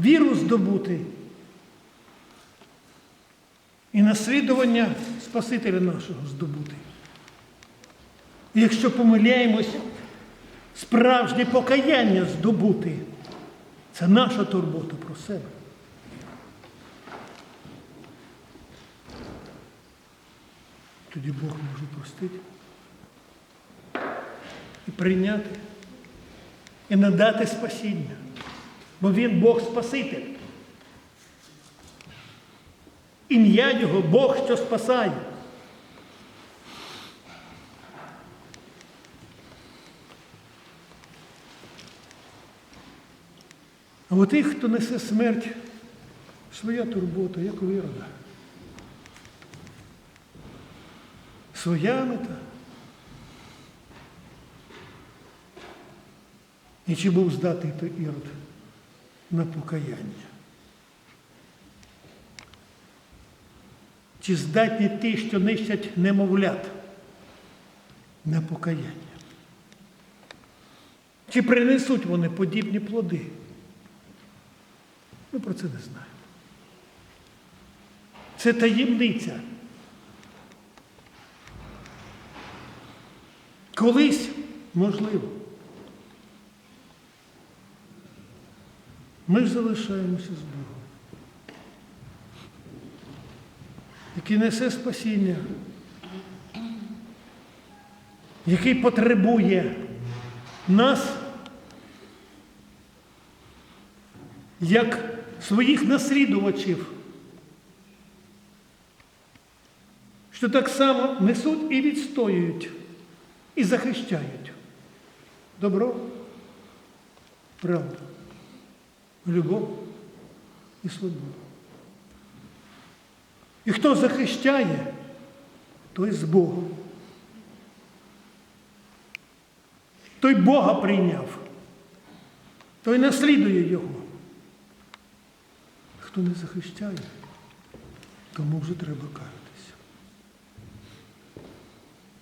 віру здобути і наслідування Спасителя нашого здобути. І якщо помиляємось, справжнє покаяння здобути. Це наша турбота про себе. Тоді Бог може простити і прийняти, і надати спасіння. Бо Він Бог Спаситель. Ім'я Його Бог, що спасає. А у тих, хто несе смерть, своя турбота, як у Ірода. Своя мета. І чи був здатний той Ірод на покаяння? Чи здатні ті, що нищать немовлят на покаяння? Чи принесуть вони подібні плоди? Ми про це не знаємо. Це таємниця. Колись можливо. Ми залишаємося з Богом, який несе спасіння, який потребує нас як своїх наслідувачів, що так само несуть і відстоюють, і захищають. Добро, правду, любов і свободу. І хто захищає, той з Богом. Той Бога прийняв, той наслідує Його. Хто не захищає, тому вже треба каятися.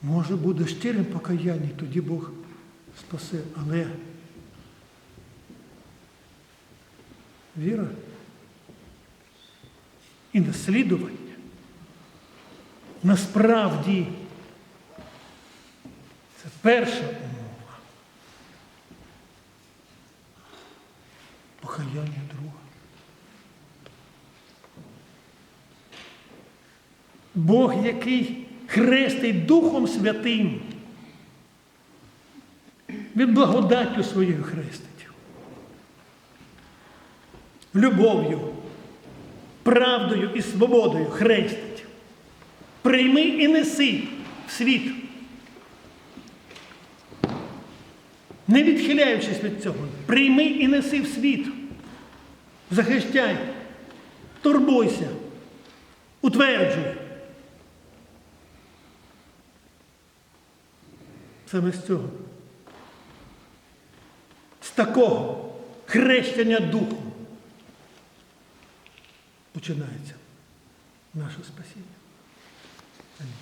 Може буде щирим покаяння, тоді Бог спасе, але віра і наслідування насправді це перша умова. Покаяння друга. Бог, який хрестить Духом Святим, він благодаттю своєю хрестить. Любов'ю, правдою і свободою хрестить. Прийми і неси в світ. Не відхиляючись від цього, прийми і неси в світ. Захищай, турбуйся, утверджуй. Саме з цього. З такого хрещення духу починається наше спасіння. Амінь.